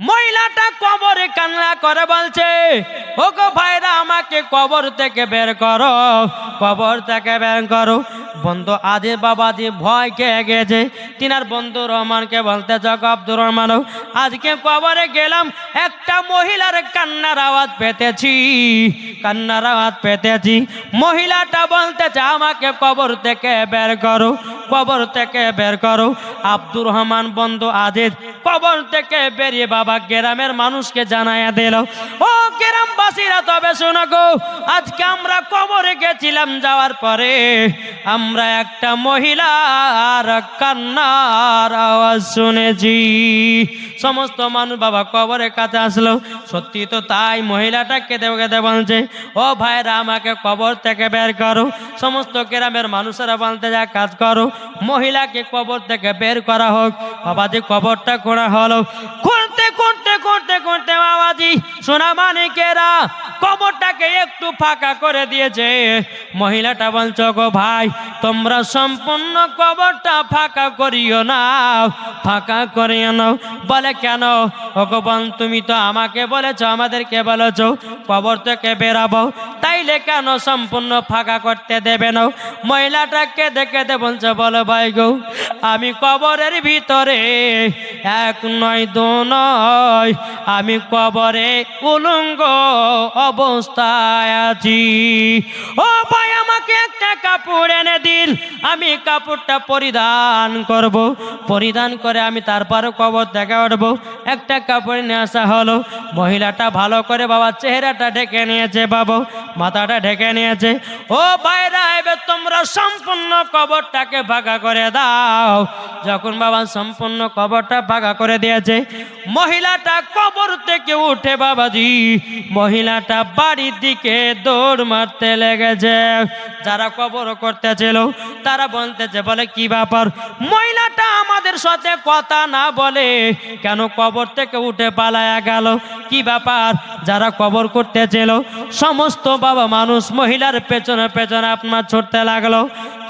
মহিলাটা কবরে কান্না করে বলছে ও গো ভাইরা আমাকে কবর থেকে বের করো। কবর থেকে বের করো। বন্ধু আজে বাবাজি ভয় খেয়ে গেছে। তিনার বন্ধু রহমানকে বলতে যাক, আব্দুর রহমান, আজকে কবরে গেলাম, একটা মহিলার কান্নার আওয়াজ পেতেছি। কান্নার আওয়াজ পেতেছি। মহিলাটা বলতেছে আমাকে কবর থেকে বের করো। কবর থেকে বের করো। আব্দুর রহমান বন্ধু আজের কবর থেকে বেরিয়ে বাবা গ্রামের মানুষকে জানাইয়া দিল, ও গ্রামবাসীরা তবে শোনো গো, আজকে আমরা কবরে গেছিলাম যাওয়ার পরে। আমরা একটা মহিলার কান্নার আওয়াজ শুনেছি। সমস্ত মানুষ বাবা কবরের কাছে আসলো। সত্যি তো তাই মহিলাটা কেঁদে কেঁদে বলছে, ও ভাইরা, আমাকে কবর থেকে বের করো। সমস্ত গ্রামের মানুষেরা বলতে যা কাজ করো। মহিলাকে কবর থেকে বের করা হোক। বাবাজি কবরটা করা হলো। করতে করতে করতে করতে বাবাজি সোনা মানিকেরা কবরটাকে একটু ফাঁকা করে দিয়েছে। মহিলাটা বলছো গো ভাই, তোমরা সম্পূর্ণ কবরটা ফাঁকা করিও না, ফাঁকা করিও নাও বলে কেন? ভগবান, তুমি তো আমাকে বলেছ, আমাদেরকে বলেছ, কবর থেকে বেরাবো। তাইলে কেন সম্পূর্ণ ফাঁকা করতে দেবে না? মহিলাটাকে দেখে দে বলছে, বলো ভাই গো, আমি কবরের ভিতরে এক নয়, দু নয়, আমি কবরে উলঙ্গ অবস্থায় আছি। ও ভাই আমাকে একটা কাপড় এনে দিন আমি কাপড়টা পরিধান করব। পরিধান করে আমি তারপরে কবর দেখা উঠব। একটা কাপড় নিয়ে আসা হলো। মহিলাটা ভালো করে বাবা চেহারাটা ঢেকে নিয়েছে বাবু। মাথাটা ঢেকে নিয়েছে। ও বাইরা, এবার তোমরা সম্পূর্ণ কবরটাকে ফাঁকা করে দাও। যখন বাবা সম্পূর্ণ কবরটা ফাঁকা করে দিয়েছে, মহিলাটা কবর থেকে উঠে বাবাজি। মহিলাটা বাড়ির দিকে দৌড় মারতে লেগেছে। যারা কবর করতেছিল, তারা বলতেছে, বলে, কি ব্যাপার? মহিলাটা আমাদের সাথে কথা না বলে কেন কবর থেকে উঠে পালায়া গেল? কি ব্যাপার? যারা কবর করতেছিল, সমস্ত বাবা মানুষ মহিলার পেছনে পেছনে আপনার ছুটতে লাগল।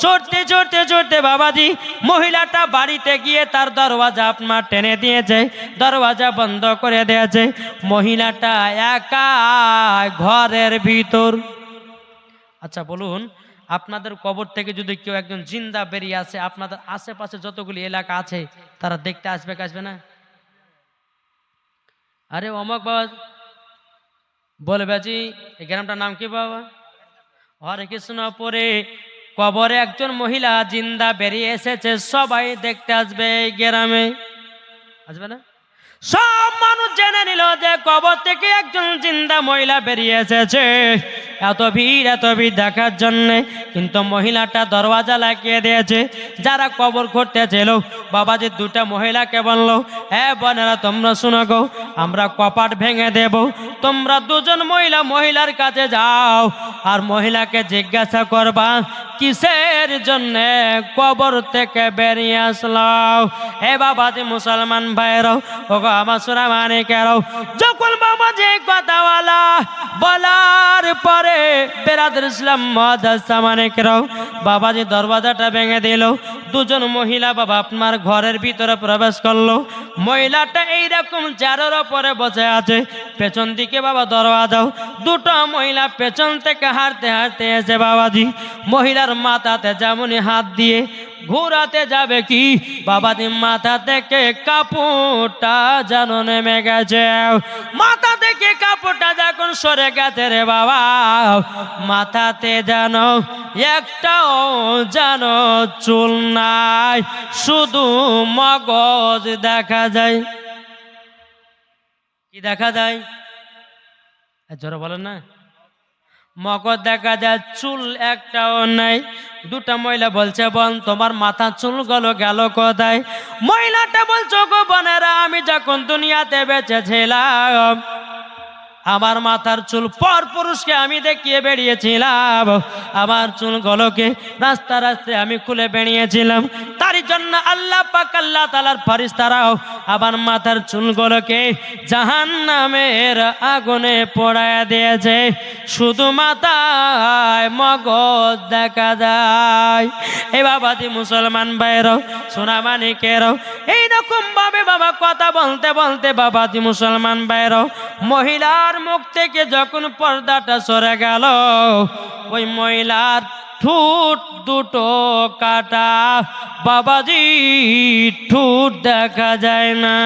চড়তে চড়তে চড়তে বাবাজি, মহিলাটা বাড়িতে গিয়ে তার দরওয়াজা আপনার টেনে দিয়েছে, দরওয়াজা বন্ধ করে দিয়েছে। মহিলাটা একা ঘরের ভিতর আচ্ছা বলুন, আপনাদের কবর থেকে যদি কেউ একজন জিন্দা বেরিয়ে আসে, আপনাদের আশেপাশে যতগুলি এলাকা আছে, তারা দেখতে আসবে আসবে না? আরে, অমক বাবা বলবে জি এই গ্রামটার নাম কি বাবা? হরে কৃষ্ণ, পরে কবরে একজন মহিলা জিন্দা বেরিয়ে এসেছে, সবাই দেখতে আসবে এই গ্রামে। আসবে না? সব মানুষ জেনে নিল যে কবর থেকে একজন জিন্দা মহিলা বেরিয়ে এসেছে। এত ভিড় এত ভিড় দেখার জন্যে কিন্তু মহিলাটা দরওয়াজা লাগিয়ে দিয়েছে। যারা কবর করতে ছিল বাবাজি দুটা মহিলাকে বলল হ্যাঁ বোনেরা, তোমরা শোনো গো, আমরা কপাট ভেঙে দেব। তোমরা দুজন মহিলা, মহিলার কাছে যাও আর মহিলাকে জিজ্ঞাসা করবা, কিসের জন্যে কবর থেকে বেরিয়ে আসলাম হে বাবাজি মুসলমান ভাইরাও ও গো আমার সোনা মানে কেন যখন বাবা যে কথা বলা বলার পরে বেরাদুল ইসলাম মহাদাসা মানে কেন বাবাজি দরওয়াজাটা ভেঙে দিল। দুজন মহিলা বাবা আপনার ঘরের ভিতরে প্রবেশ করল। মহিলাটা এইরকম চারের ওপরে বসে আছে। পেছন দিকে বাবা দরওয়াজাও। দুটো মহিলা পেছন থেকে হাঁটতে হাঁটতে এসে বাবাজি মহিলার মাথাতে যেমনই হাত দিয়ে ঘোরাতে যাবে কি? বাবা বাবাজি মাথা থেকে কাপড়টা যেন নেমে গেছে। মাথা থেকে কাপড়টা যখন সরে গেছে রে বাবা, মাথাতে যেন একটাও যেন চুল নাই, শুধু মগজ দেখা যায়। কি দেখা যায়? জোরে বলেন না। মগজ দেখা যায়, চুল একটাও নাই। দুটা মহিলা বলছে বল তোমার মাথা চুল গল গেল কোথায়? মহিলাটা বলছো গো বোনেরা, আমি যখন দুনিয়াতে বেঁচেছিলাম আমার মাথার চুল পর পুরুষকে আমি দেখিয়ে বেরিয়েছিলাম আমার চুল গলকে রাস্তা রাস্তায় আমি খুলে বেরিয়েছিলাম তারই জন্য আল্লাহ পাক আল্লাহ তালার ফারিস্তারাও আমার মাথার চুলগুলোকে জাহান নামের আগুনে পড়ায় দিয়েছে। শুধু মাথায় মগজ দেখা যায়। এ বাবাদি মুসলমান ভাইরাও সোনা মানিকেরাও এইরকম ভাবে বাবা কথা বলতে বলতে বাবাদি মুসলমান ভাইরাও মহিলার মুখ থেকে যখন পর্দাটা সরে গেল, ওই মহিলার ঠুট দুটো কাটা। বাবাজি, ঠুট দেখা যায় না।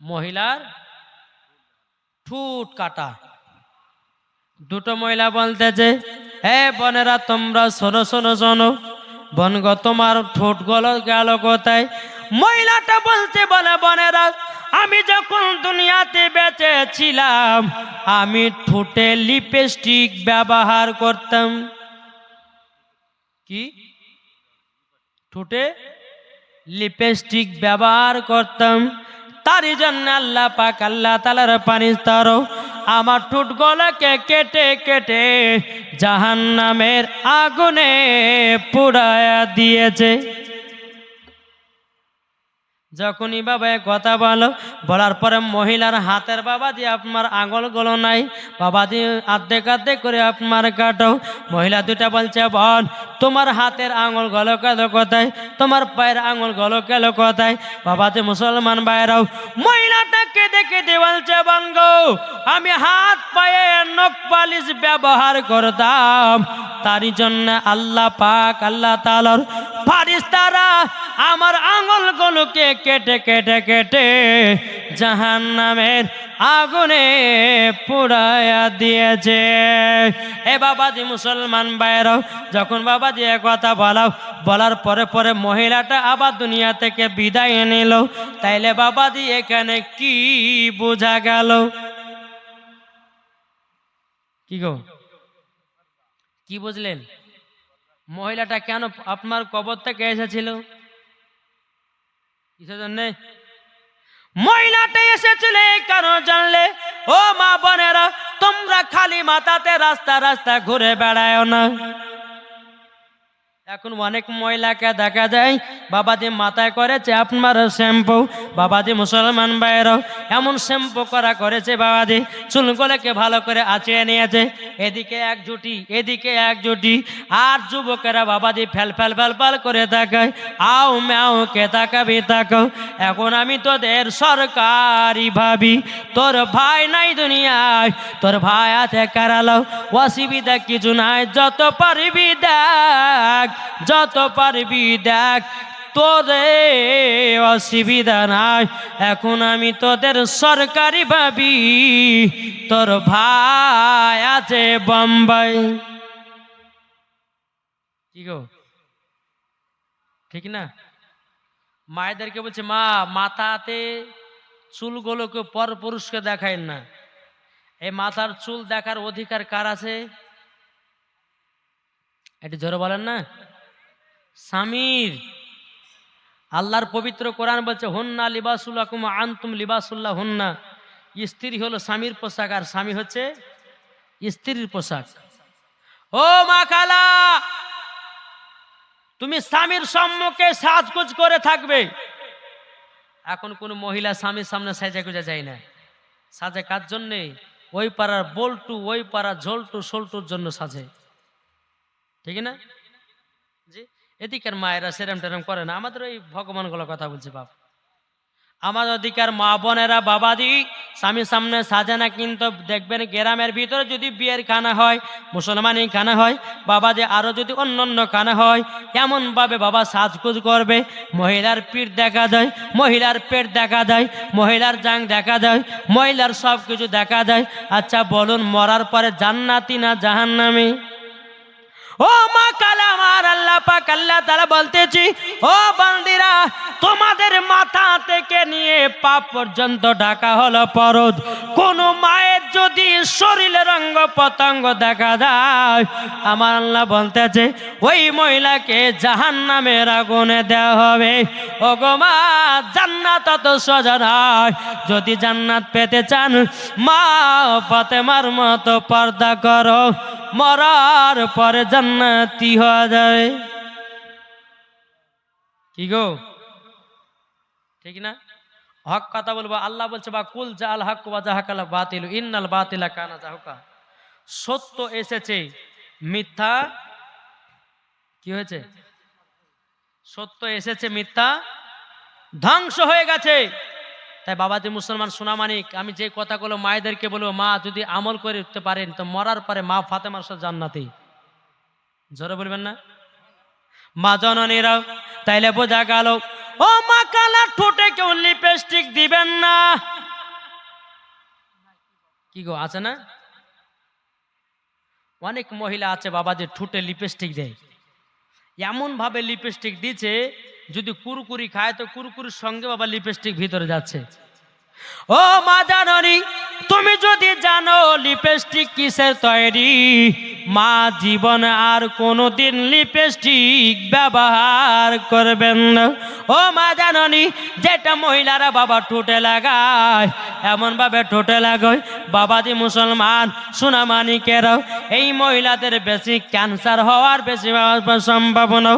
মহিলার ঠুট কাটা। দুটো মহিলা বলতেছে, হে বোনেরা, তোমরা শোনো শোনো শোনো বনগ, তোমার ঠোঁট গলো গেল কোথায়? মহিলাটা বলতে বলে, বোনেরা আমি যখন দুনিয়াতে বেঁচে ছিলাম আমি ঠোঁটে লিপস্টিক ব্যবহার করতাম। কি? ঠোঁটে লিপস্টিক ব্যবহার করতাম। তারই জন্য আল্লাহ পাক আল্লাহ তালার পানি তারও আমার ঠোঁট গলাকে কেটে কেটে জাহান নামের আগুনে পুড়ায়া দিয়েছে। যখনই বাবা কথা বলো, বলার পরে মহিলার হাতের বাবা দিয়ে আপনার আঙুল আঙুলগুলো নাই, বাবা দিয়ে আর্ধেক আর্ধেক করে আপনার কাটো। মহিলা দুটা বলছে বল তোমার হাতের আঙুল গলো গেল কোথায়? তোমার পায়ের আঙুল গলো গেল কোথায়? বাবা যে মুসলমান বাইরাও মহিলাটাকে দেখে দিয়ে বলছে বঙ্গ আমি হাত পায়ে নখ পালিশ ব্যবহার করতাম। তারই জন্য আল্লাহ পাক, আল্লাহ তালার ফারিস্তারা আমার আঙুলগুলোকে কেটে কেটে কেটে জাহান নামের আগুনে পুড়াইয়া দিয়েছে। এ বাবাজি মুসলমান বাইরাও যখন বাবাজি এ কথা বলাও, বলার পরে পরে মহিলাটা আবার দুনিয়া থেকে বিদায় নিল। তাইলে বাবাজি এখানে কি বোঝা গেল? কি গো? কি বুঝলেন? মহিলাটা কেন আপনার কবর থেকে এসেছিল? মহিলাটা এসেছিল কারণ জানলে, ও মা বোনেরা, তোমরা খালি মাথাতে রাস্তা রাস্তা ঘুরে বেড়ায় না। এখন অনেক মহিলাকে দেখা যায়, বাবাজি মাথায় করেছে আপনার শ্যাম্পু, বাবাজি মুসলমান ভাইয়েরও এমন শ্যাম্পু করা করেছে বাবাজি, চুলগুলোকে ভালো করে আঁচিয়ে নিয়েছে, এদিকে এক জুটি এদিকে এক জুটি আর যুবকেরা বাবাজি ফেল ফেল ফেল ফেল করে তাকায় আও ম্যাও কে তাকাবি তাকাও, এখন আমি তোদের সরকারি ভাবি, তোর ভাই নাই দুনিয়ায়, তোর ভাই আছে কারালাও, অসুবিধা কিছু নাই, যত পারবি দেখ যত পারবি দেখ তোদের অসুবিধা নাই। এখন আমি তোদের সরকারি ভাবি, তোর ভাই আছে বোম্বাই। কি গো? ঠিক না? মায়েদেরকে বলছে, মা, মাথাতে চুলগুলোকে পর পুরুষকে দেখায় না। এই মাথার চুল দেখার অধিকার কার আছে? একটু জোরে বলেন না। স্বামীর আল্লাহর পবিত্র কোরআন বলছে, হন্না লিবাসুল্লাহ কুম আন্তুম লিবাসুল্লাহ হন্না। স্ত্রী হলো স্বামীর পোশাক, আর স্বামী হচ্ছে স্ত্রীর পোশাক। ও মা খালা তুমি স্বামীর সম্মুখে সাজগুজ করে থাকবে। এখন কোন মহিলা স্বামীর সামনে সাজা গুজা যায় না। সাজে কার জন্যে? ওই পাড়ার বল্টু, ওই পাড়ার ঝোলটু সোলটুর জন্য সাজে। ঠিক না? জি? এদিকের মায়েরা সেরম টেরম করে না। আমাদের ওই ভগবানগুলো কথা বলছে, বাপ। আমার অধিকার মা বোনেরা, বাবাদি, স্বামীর সামনে সাজে না কিন্তু দেখবেন গ্রামের ভিতরে যদি বিয়ের খানা হয়, মুসলমানি খানা হয় বাবা যে আরও যদি অন্য অন্য খানা হয়, এমনভাবে বাবা সাজগুজ করবে। মহিলার পিঠ দেখা দেয়, মহিলার পেট দেখা দেয়, মহিলার জাং দেখা দেয়, মহিলার সব কিছু দেখা দেয়। আচ্ছা বলুন, মরার পরে জান্নাতি না জাহান্নামী? ও মা কালামার আল্লাহ পাক আল্লাহ তারা বলতেছি, ও বান্দিরা, তোমাদের মাথা থেকে নিয়ে পাপ পর্যন্ত ঢাকা হলো পরদ কোন মায়ের যদি শরীরের অঙ্গ পতঙ্গ দেখা যায়, আমার আল্লাহ বলতেছে, ওই মহিলাকে জাহান নামের আগুনে দেওয়া হবে। ও মা, জান্নাত অত সোজা নয়। যদি জান্নাত পেতে চান, মা ফাতেমার মতো পর্দা করো। মরার পরে জান্নাতি হওয়া যায় কি গো? ঠিক না? হক কথা বলব, আল্লাহ বলছে, বা কুল জাল হক বা জাহাকালা বাতিল, ইন্নাল বাতিলা কানা জাহকা। সত্য এসেছে, মিথ্যা কি হয়েছে? সত্য এসেছে, মিথ্যা ধ্বংস হয়ে গেছে। তাই বাবাজি মুসলমান সোনামানিক, আমি যে কথাগুলো মায়েদেরকে বলব, মা যদি আমল করে উঠতে পারেন, তো মরার পরে মা ফাতেমার সাথে জান্নাতি। জোরে বলবেন না? মা জননীরা, তাইলে বোঝা গেল, ও মা, কালা ঠোঁটে কেউ লিপস্টিক দিবেন না। কি গো, আছে না? অনেক মহিলা আছে বাবা, যে ঠোঁটে লিপস্টিক দেয়। এমন ভাবে লিপস্টিক দিচ্ছে যদি কুরকুরি খায়, তো কুরকুরির সঙ্গে বাবা লিপস্টিক ভিতরে যাচ্ছে। ও মা জাননি, তুমি যদি জানো লিপস্টিক কিসের তৈরি? মা জীবন আর কোনোদিন লিপস্টিক ব্যবহার করবেন না। ও মা জাননি, যেটা মহিলারা বাবা ঠোঁটে লাগায় এমন ভাবে ঠোঁটে লাগায়, বাবাজি মুসলমান সোনামানিকেরাও এই মহিলাদের বেশি ক্যান্সার হওয়ার বেশি সম্ভাবনা।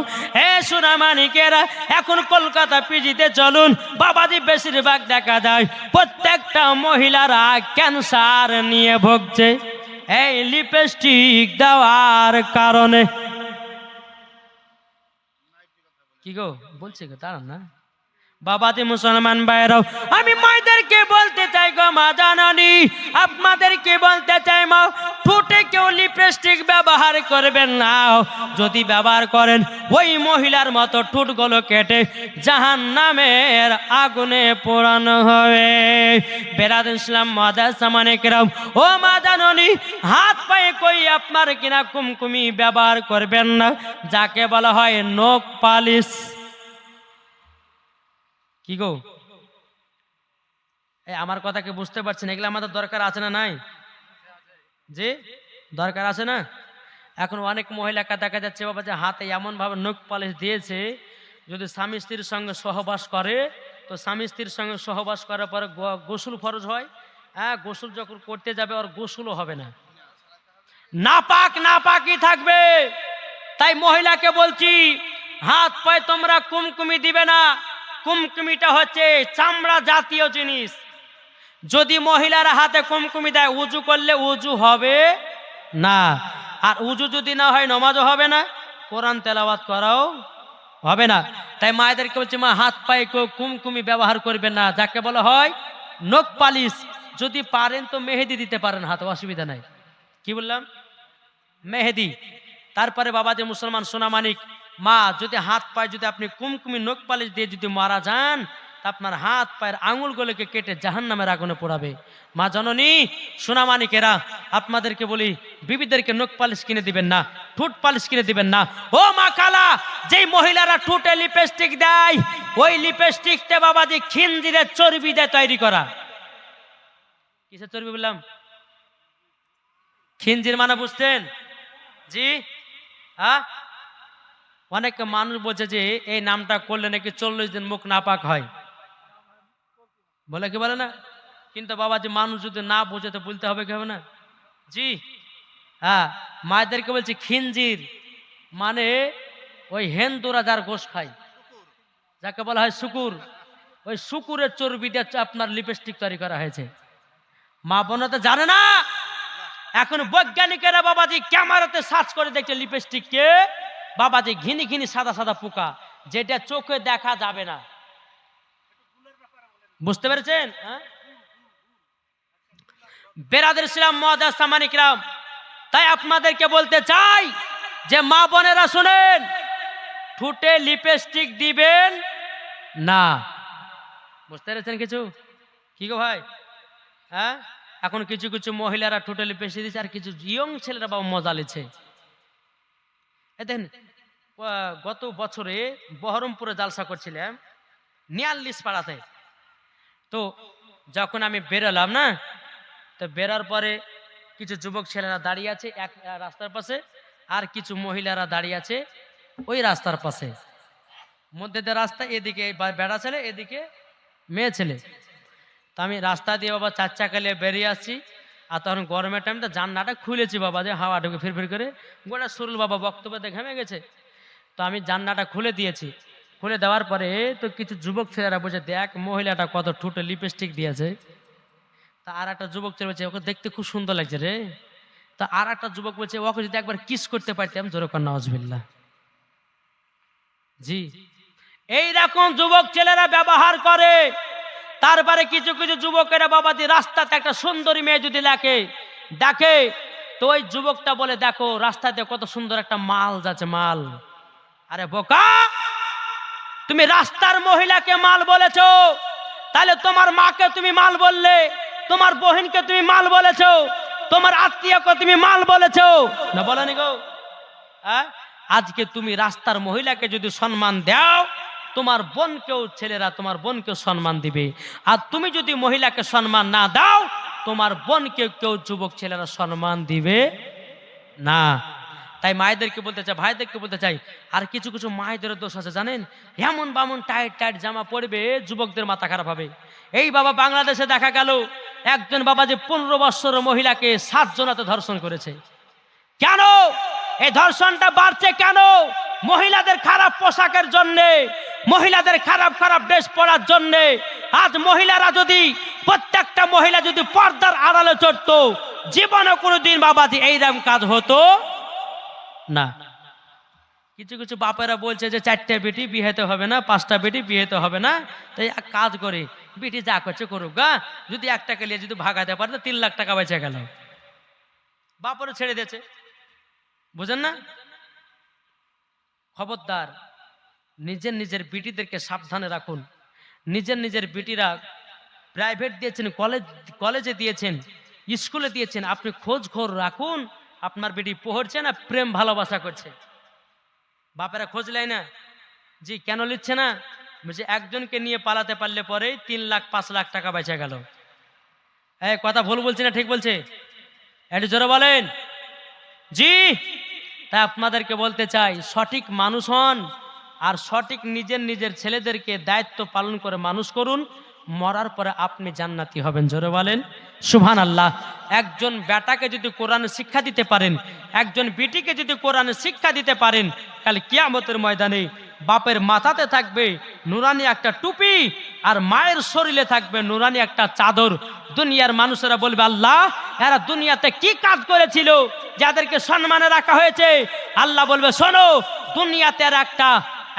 এ সোনামানিকেরা, এখন কলকাতা পিজিতে চলুন, বাবাজি বেশিরভাগ দেখা যায়, প্রত্যেকটা মহিলারা ক্যান্সার নিয়ে ভুগছে। এই লিপস্টিক দেওয়ার কারণে। কি গো? বলছে গো তার না। বাবাতে মুসলমান ভাইরাও আমি মায়েদেরকে বলতে চাই গো মা জানানি। আপনাদেরকে বলতে চাই মা ঠোঁটে কেউ লিপস্টিক ব্যবহার করবেন না। যদি ব্যবহার করেন, ওই মহিলার মতো ঠোঁটগুলো কেটে জাহান নামের আগুনে পোড়ানো হবে। বেরাদ ইসলাম মাদা সামানিকরাম ও মা জাননি হাত পায়ে কই আপনার কিনা কুমকুমি ব্যবহার করবেন না? যাকে বলা হয় নখ পালিশ। কি গো? আমার কথা কি বুঝতে পারছেন? এগুলো আমাদের দরকার আছে না নাই? যে দরকার আছে না? এখন অনেক মহিলাকে দেখা যাচ্ছে, বাবা, যে হাতে এমন ভাবে নখ পালিশ দিয়েছে, যদি স্বামী স্ত্রীর সঙ্গে সহবাস করে, তো স্বামী স্ত্রীর সঙ্গে সহবাস করার পরে গোসল ফরজ হয়? হ্যাঁ গোসল যখন করতে যাবে আর গোসলও হবে না। নাপাক নাপাকই থাকবে। তাই মহিলাকে বলছি, হাত পায়ে তোমরা কুমকুমি দিবে না। কুমকুমিটা হচ্ছে চামড়া জাতীয় জিনিস। যদি মহিলারা হাতে কুমকুমি দেয়, উজু করলে উজু হবে না। আর উজু যদি না হয়, নমাজও হবে না, কোরআন তেলাওয়াত করাও হবে না। তাই মায়েদেরকে বলছে, মা, হাত পায়ে কেউ কুমকুমি ব্যবহার করবে না। যাকে বলা হয় নখ পালিশ। যদি পারেন তো মেহেদি দিতে পারেন, হাতে অসুবিধা নাই। কি বললাম? মেহেদি। তারপরে বাবা যে মুসলমান, সোনামানিক। মা, যদি হাত পায়ে যদি আপনি কুমকুমি, নখ পালিশ দিয়ে যদি মারা যান আপনার হাত, পায়ের আঙুলগুলোকে কেটে জাহান নামের আগুনে পোড়াবে। মা জননী সোনামানিকেরা আপনাদেরকে বলি, বিবিদেরকে নখ পালিশ কিনে দিবেন না, ঠোঁট পালিশ কিনে দিবেন না। ও মা কালা, যেই মহিলারা ঠোঁটে লিপস্টিক দেয়, ওই লিপস্টিকটা বাবাজি খিনজিরের চর্বি দিয়ে তৈরি করা। কিসের চর্বি বললাম? খিনজির মানে বুঝতেন? জি? হ্যাঁ? অনেক মানুষ বলছে যে, এই নামটা করলে নাকি চল্লিশ দিন মুখ নাপাক হয়। বলে কি বলে না? কিন্তু বাবা, যে মানুষ যদি না বোঝে, তো বলতে হবে কি হবে না? জি হ্যাঁ মায়েদেরকে বলছি খিনজির মানে ওই হেন্দুরা যার গোশ খায়। যাকে বলা হয় শুকুর। ওই শুকুরের চর্বি দিয়ে আপনার লিপস্টিক তৈরি করা হয়েছে। মা বোন তো জানে না। এখন বৈজ্ঞানিকেরা বাবাজি ক্যামেরাতে সার্চ করে দেখছে লিপস্টিককে বাবাজি ঘিনি ঘিনি সাদা সাদা পোকা, যেটা চোখে দেখা যাবে না। বুঝতে পেরেছেন? হ্যাঁ? বেরাদের ইসলাম মহাদাস সামানিকরাম তাই আপনাদেরকে বলতে চাই যে মা বোনেরা শুনেন, ঠুটে লিপস্টিক দিবেন না। বুঝতে পেরেছেন কিছু? কি গো ভাই? হ্যাঁ? এখন কিছু কিছু মহিলারা ঠোঁটে লিপস্টিক দিচ্ছে আর কিছু ইয়ং ছেলেরা বাবা মজা লিছে দেখেন গত বছরে বহরমপুরে জালসা করছিলাম, নিয়াল্লিশ পাড়াতে। তো যখন আমি বেরোলাম, না? তো বেরার পরে কিছু যুবক ছেলেরা দাঁড়িয়ে আছে, এক রাস্তার পাশে, আর কিছু মহিলারা দাঁড়িয়ে আছে ওই রাস্তার পাশে। মধ্যে দিয়ে রাস্তা, এদিকে বেড়া ছেলে, এদিকে মেয়ে ছেলে। তো আমি রাস্তা দিয়ে বাবা চার চাকা নিয়ে বেরিয়ে আসছি, আর তখন গরমের টাইমটা জান্নাটা খুলেছি বাবা, যে হাওয়া ঢুকে ফির ফির করে, গোটা সুরুল বাবা বক্তব্যতে ঘেমে গেছে। তো আমি জান্নাটা খুলে দিয়েছি। খুলে দেওয়ার পরে তো কিছু যুবক ছেলেরা বলছে, দেখ, মহিলাটা কত ঠুটে লিপস্টিক দিয়েছে। তা আর একটা যুবক ছেলে বলছে, ওকে দেখতে খুব সুন্দর লাগছে রে। তা আর একটা যুবক বলছে, ওকে যদি একবার কিস করতে পারতাম, জোরে কর নওয়াজবিল্লা জি। এই রকম যুবক ছেলেরা ব্যবহার করে। তারপরে কিছু কিছু যুবকেরা বাবা দি রাস্তাতে একটা সুন্দরী মেয়ে যদি দেখে দেখে, তো ওই যুবকটা বলে, দেখো, রাস্তাতে কত সুন্দর একটা মাল যাচ্ছে, মাল। আরে বোকা! তুমি রাস্তার মহিলাকে মাল বলেছ। তাহলে তোমার মাকে তুমি মাল বললে, তোমার বহিনকে তুমি মাল বলেছ, তোমার আত্মীয়কে তুমি মাল বলেছ। না বলেনি গো। হ্যাঁ? আজকে তুমি রাস্তার মহিলাকে যদি সম্মান দাও, তোমার বোনকেও ছেলেরা তোমার বোনকেও সম্মান দিবে। আর তুমি যদি মহিলাকে সম্মান না দাও, তোমার বোনকে কেউ যুবক ছেলেরা সম্মান দিবে না। তাই মায়েদেরকে বলতে চাই, ভাইদেরকে বলতে চাই, আর কিছু কিছু মায়েদের দোষ আছে, জানেন? এমন বামন টাইট টাইট জামা পরবে, যুবকদের মাথা খারাপ হবে। এই বাবা বাংলাদেশে দেখা গেল, একজন বাবা যে পনেরো বৎসর মহিলাকে সাত জনাতে ধর্ষণ করেছে। কেন? এই ধর্ষণটা বাড়ছে কেন? মহিলাদের খারাপ পোশাকের জন্যে, মহিলাদের খারাপ খারাপ ড্রেস পরার জন্যে। আজ মহিলারা যদি, প্রত্যেকটা মহিলা যদি পর্দার আড়ালে চড়তো জীবনে কোনোদিন বাবাজি এইরকম কাজ হতো। না। কিছু কিছু বাপেরা বলছে যে চারটে বেটি বিয়েতে হবে না, পাঁচটা বেটি বিয়েতে হবে না। তাই এক কাজ করে, বেটি যা করছে করুক, গা। যদি এক টাকা নিয়ে যদি ভাগাতে পারে তিন লাখ টাকা বেঁচে গেল। বাপরে ছেড়ে দিয়েছে। বুঝেন না? খবরদার, নিজের নিজের বিটিদেরকে সাবধানে রাখুন। নিজের নিজের বিটিরা প্রাইভেট দিয়েছেন কলেজ কলেজে দিয়েছেন স্কুলে দিয়েছেন, আপনি খোঁজ খোর রাখুন। আপনার বেটি পোহরছে না, প্রেম ভালোবাসা করছে। বাপেরা খোঁজ লাই না। জি, কেন লিখছে না? বলছে, একজনকে নিয়ে পালাতে পারলে পরেই তিন লাখ, পাঁচ লাখ টাকা বেঁচে গেল। এই, কথা ভুল বলছি না, ঠিক বলছে? একটু জোরে বলেন। জি, তাই আপনাদেরকে বলতে চাই, সঠিক মানুষ হন আর সঠিক নিজের নিজের ছেলেদেরকে দায়িত্ব পালন করে মানুষ করুন। মরার পরে আপনি জান্নাতি হবেন, জোরে বলেন। সুহান আল্লাহ একজন বেটাকে যদি কোরআন শিক্ষা দিতে পারেন, একজন বেটিকে যদি কোরআন শিক্ষা দিতে পারেন কাল কিয়ামতের ময়দানে বাপের মাথাতে থাকবে নুরানি একটা টুপি আর মায়ের শরীরে থাকবে নুরানি একটা চাদর। দুনিয়ার মানুষেরা বলবে, আল্লাহ, এরা দুনিয়াতে কি কাজ করেছিল যাদেরকে সম্মানে রাখা হয়েছে? আল্লাহ বলবে, শোনো, দুনিয়াতে একটা,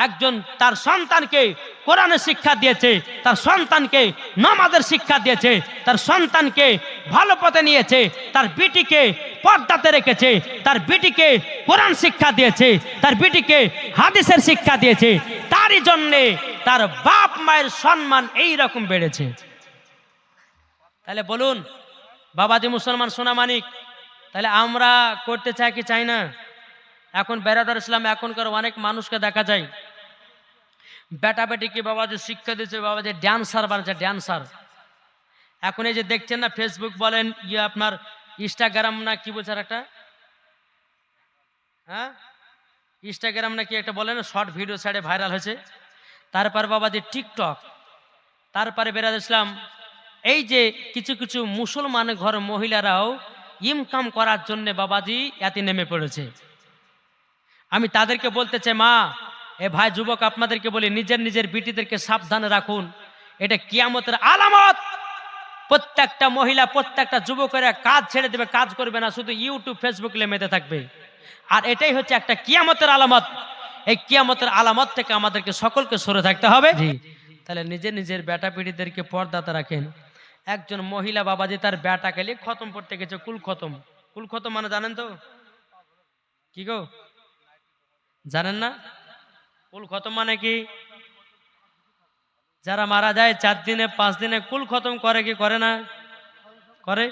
একজন তার সন্তানকে কোরআনের শিক্ষা দিয়েছে, তার সন্তানকে নামাজের শিক্ষা দিয়েছে, তার সন্তানকে ভালো পথে নিয়েছে, তার বিটিকে পর্দাতে রেখেছে, তার বিটিকে কোরআন শিক্ষা দিয়েছে, তার বিটিকে হাদিসের শিক্ষা দিয়েছে, তারই জন্যে তার বাপ মায়ের সম্মান এই রকম বেড়েছে। তাহলে বলুন, বাবাজি মুসলমান সোনা মানিক, তাহলে আমরা করতে চাই কি চাই না? এখন বেড়াদার ইসলাম এখনকার অনেক মানুষকে দেখা যায় বেটা বেটিকে বাবা যে শিক্ষা দিচ্ছে বাবা যে ড্যান্সার বানাচ্ছে ড্যান্সার এখন এই যে দেখছেন না ফেসবুক বলেন ইয়ে আপনার ইনস্টাগ্রাম না কি বলছে একটা হ্যাঁ? ইনস্টাগ্রাম না কি একটা বলেন শর্ট ভিডিও ছাড়ে ভাইরাল হয়েছে। তারপর বাবা যে টিকটক তারপরে বেরাদ ইসলাম, এই যে কিছু কিছু মুসলমান ঘর মহিলারাও ইনকাম করার জন্য বাবাজি এতে নেমে পড়েছে। আমি তাদেরকে বলতে চাই, মা এ ভাই যুবক আপনাদেরকে বলি নিজের নিজের বিটিদেরকে সাবধানে রাখুন। এটা কিয়ামতের আলামত। প্রত্যেকটা মহিলা প্রত্যেকটা যুবকেরা কাজ ছেড়ে দেবে কাজ করবে না শুধু ইউটিউব ফেসবুক মেতে থাকবে। আর এটাই হচ্ছে একটা কিয়ামতের আলামত। এই কিয়ামতের আলামত থেকে আমাদেরকে সকলকে সরে থাকতে হবে। তাহলে নিজের নিজের বেটা পিড়িদেরকে পর্দাতে রাখেন। একজন মহিলা বাবাজি তার বেটাকে নিয়ে খতম পড়তে গেছে কুল খতম। কুল খতম মানে জানেন তো? কি গো? জানেন না? কুল খতম মানে কি? যারা মারা যায় চার দিনে, পাঁচ দিনে কুল খতম করে কি করে না? করে?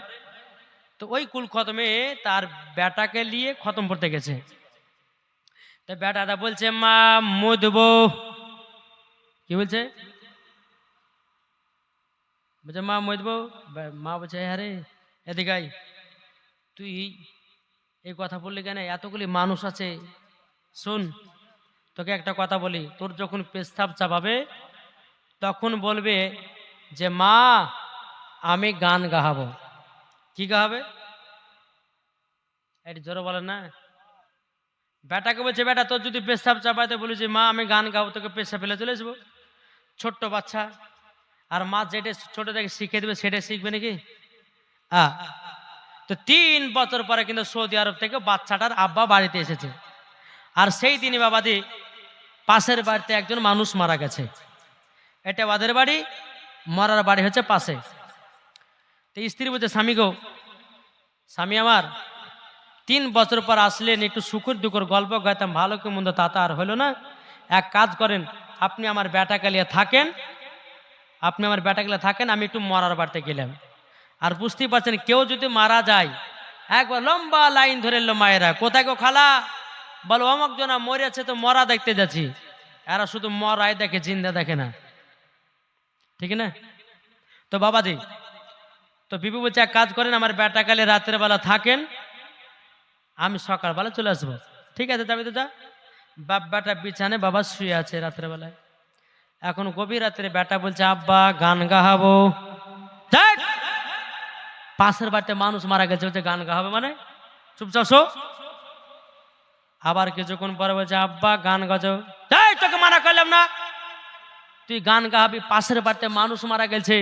তো ওই কুল খতমে তার বেটাকে নিয়ে খতম পড়তে গেছে। তো বেটাটা বলছে, মা মুদবো কি বলছে? বলছে, মা মই দেবো মা বলছে হ্যাঁ রে এদিকে তুই এই কথা বললি কেন? এতগুলি মানুষ আছে, শোন তোকে একটা কথা বলি, তোর যখন পেশাব চাপাবে, তখন বলবে যে, মা, আমি গান গাহাবো। কি গাহাবে? এটি জোরে বলেন না। বেটাকে বলছে, বেটা, তোর যদি পেশাব চাপাইতে বলি যে, মা, আমি গান গাবো, তোকে পেশাব ফেলে চলে আসব। ছোট্ট বাচ্চা। আর মা যেটা ছোট থেকে শিখে দেবে, সেটা শিখবে নাকি? তো তিন বছর পরে কিন্তু সৌদি আরব থেকে বাচ্চাটার আব্বা বাড়িতে এসেছে। আর সেই দিনই বাবাদি পাশের বাড়িতে একজন মানুষ মারা গেছে। এটা ওদের বাড়ি, মরার বাড়ি হচ্ছে পাশে। তো স্ত্রী বলছে, স্বামী গো, স্বামী আমার, তিন বছর পর আসলেন, একটু সুখর দুঃখর গল্প গাইতাম, ভালো কি মন্দ তো আর হলো না। এক কাজ করেন, আপনি আমার বেটা কালিয়া থাকেন, আপনি আমার বেটা কালিয়া থাকেন, আমি একটু মরার বাড়িতে গেলাম। আর বুঝতেই পারছেন, কেউ যদি মারা যায়, একবার লম্বা লাইন ধরে এলো মায়েরা, কোথায় গো খালা? বলো, অমক জনা মরে মরেছে তো মরা দেখতে যাচ্ছি। এরা শুধু মরাই দেখে, জিন্দা দেখে না। ঠিক না? তো বাবা বাবাজি, তো বিপু বলছে, এক কাজ করেন, আমার বেটা কালে রাতের বেলা থাকেন, আমি সকালবেলা চলে আসব। ঠিক আছে, যাবি তো যা। বাপ বেটা বিছানে, বাবা শুয়ে আছে রাতের বেলায়। এখন গভীর রাত্রে বেটা বলছে, আব্বা, গান গাহাবো! পাশের বাড়িতে মানুষ মারা গেছে, বলছে, গান গাহাবে মানে? চুপচাপ আবার কিছুক্ষণ পরে বলছে, আব্বা, গান গাজো। তাই তোকে মানা করলাম না। তুই গান গাহাবি পাশের বাড়িতে মানুষ মারা গেছে।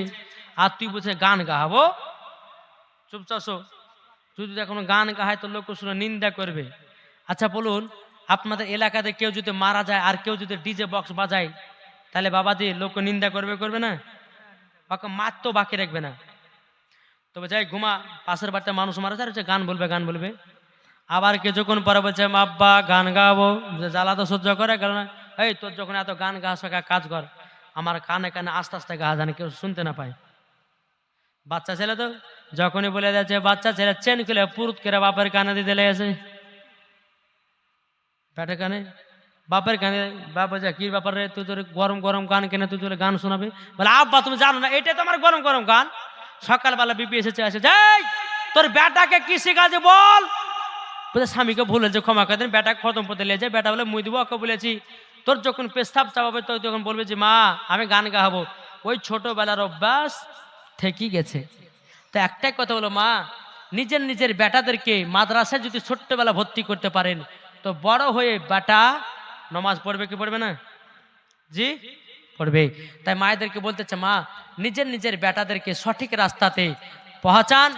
আর তুই বলছে, গান গাহাবো চুপচাপ শো তুই যদি এখন গান গাহায় তো লোক শুনে নিন্দা করবে। আচ্ছা বলুন, আপনাদের এলাকাতে কেউ যদি মারা যায়, আর কেউ যদি ডিজে বক্স বাজায়, তাহলে বাবা দিয়ে লোক নিন্দা করবে করবে না? ওকে মাত তো বাকি রাখবে না। তবে যাই, ঘুমা, পাশের বাড়িতে মানুষ মারা যায় গান বলবে গান বলবে। আবার কিছুক্ষণ পরে বলছে আব্বা, গান গাবো। জ্বালা তো সহ্য করে, গেল না। এই, তোর যখন এত গান গাছ কাজ কর, আমার কানে কানে আস্তে আস্তে গা জানে কেউ শুনতে না পায়। বাচ্চা ছেলে তো যখনই বলে যাচ্ছে, বাচ্চা ছেলে, চেন খুলে পুরুত করে বাপের কানে দিতে লেগেছে। পেটে কানে, বাপের কানে, বাপ বলছে, কি ব্যাপার রে, তুই তোর গরম গরম গান কেনে, তুই তোর গান শোনাবি? বলে, আব্বা, তুমি জানো না এটা তো আমার গরম গরম গান। সকালবেলা বিপি এসেছে আসে যাই তোর বেটাকে কি শেখাছে বল? বলে, স্বামীকে ভুলেছে ক্ষমা করে দেন, বেটা খতম পথে লেছে বেটা বলে, মুই দিব। ওকে বলেছি, তোর যখন পেশাব চাপাবে তো তখন বলবে যে, মা, আমি গান গাহাবো ওই ছোটোবেলার অভ্যাস থেকেই গেছে। তো একটাই কথা বলো মা, নিজের নিজের বেটাদেরকে মাদ্রাসায় যদি ছোট্টবেলা ভর্তি করতে পারেন, তো বড় হয়ে বেটা নমাজ পড়বে কি পড়বে না? জি? পড়বে। তাই মায়েদেরকে বলতেছে মা, নিজের নিজের বেটাদেরকে সঠিক রাস্তাতে পৌঁছান।